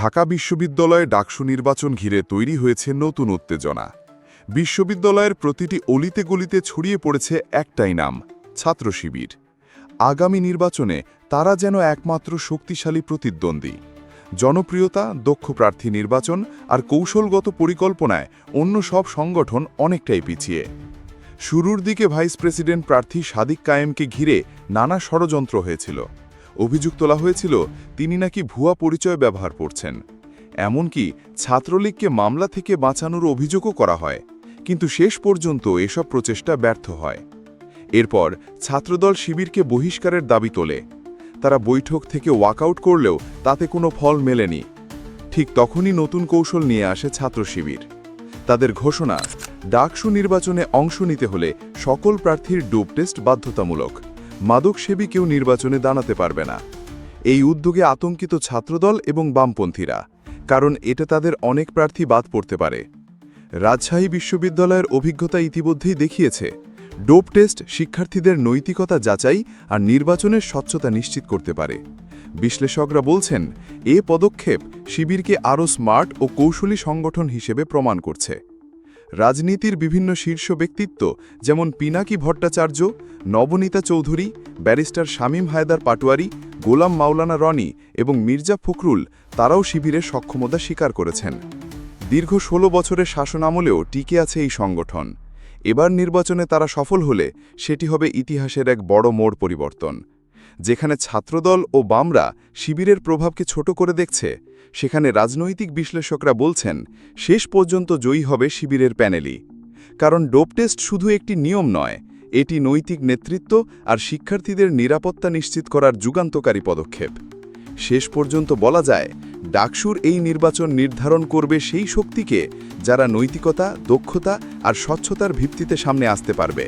ঢাকা বিশ্ববিদ্যালয়ে ডাকসু নির্বাচন ঘিরে তৈরি হয়েছে নতুন উত্তেজনা। বিশ্ববিদ্যালয়ের প্রতিটি অলিতে গলিতে ছড়িয়ে পড়েছে একটাই নাম, ছাত্র শিবির। আগামী নির্বাচনে তারা যেন একমাত্র শক্তিশালী প্রতিদ্বন্দ্বী। জনপ্রিয়তা, দক্ষ প্রার্থী নির্বাচন আর কৌশলগত পরিকল্পনায় অন্য সব সংগঠন অনেকটাই পিছিয়ে। শুরুর দিকে ভাইস প্রেসিডেন্ট প্রার্থী সাদিক কায়েমকে ঘিরে নানা ষড়যন্ত্র হয়েছিল। অভিযোগ তোলা হয়েছিল, তিনি নাকি ভুয়া পরিচয় ব্যবহার করছেন। এমনকি ছাত্রলীগকে মামলা থেকে বাঁচানোর অভিযোগও করা হয়, কিন্তু শেষ পর্যন্ত এসব প্রচেষ্টা ব্যর্থ হয়। এরপর ছাত্রদল শিবিরকে বহিষ্কারের দাবি তোলে। তারা বৈঠক থেকে ওয়াকআউট করলেও তাতে কোনো ফল মেলেনি। ঠিক তখনই নতুন কৌশল নিয়ে আসে ছাত্র শিবির। তাদের ঘোষণা, ডাকসু নির্বাচনে অংশ নিতে হলে সকল প্রার্থীর ডোপ টেস্ট বাধ্যতামূলক। মাদকসেবী কেউ নির্বাচনে দাঁড়াতে পারবে না। এই উদ্যোগে আতঙ্কিত ছাত্রদল এবং বামপন্থীরা, কারণ এটা তাদের অনেক প্রার্থী বাদ পড়তে পারে। রাজশাহী বিশ্ববিদ্যালয়ের অভিজ্ঞতা ইতিমধ্যেই দেখিয়েছে, ডোপ টেস্ট শিক্ষার্থীদের নৈতিকতা যাচাই আর নির্বাচনের স্বচ্ছতা নিশ্চিত করতে পারে। বিশ্লেষকরা বলছেন, এ পদক্ষেপ শিবিরকে আরও স্মার্ট ও কৌশলী সংগঠন হিসেবে প্রমাণ করছে। রাজনীতির বিভিন্ন শীর্ষ ব্যক্তিত্ব, যেমন পিনাকি ভট্টাচার্য, নবনীতা চৌধুরী, ব্যারিস্টার শামীম হায়দার পাটোয়ারি, গোলাম মাওলানা রনি এবং মির্জা ফখরুল, তারাও শিবিরের সক্ষমতা স্বীকার করেছেন। দীর্ঘ ১৬ বছরের শাসন আমলেও টিকে আছে এই সংগঠন। এবার নির্বাচনে তারা সফল হলে সেটি হবে ইতিহাসের এক বড় মোড় পরিবর্তন। যেখানে ছাত্রদল ও বামরা শিবিরের প্রভাবকে ছোট করে দেখছে, সেখানে রাজনৈতিক বিশ্লেষকরা বলছেন, শেষ পর্যন্ত জয়ী হবে শিবিরের প্যানেলই। কারণ ডোপ টেস্ট শুধু একটি নিয়ম নয়, এটি নৈতিক নেতৃত্ব আর শিক্ষার্থীদের নিরাপত্তা নিশ্চিত করার যুগান্তকারী পদক্ষেপ। শেষ পর্যন্ত বলা যায়, ডাকসুর এই নির্বাচন নির্ধারণ করবে সেই শক্তিকে যারা নৈতিকতা, দক্ষতা আর স্বচ্ছতার ভিত্তিতে সামনে আসতে পারবে।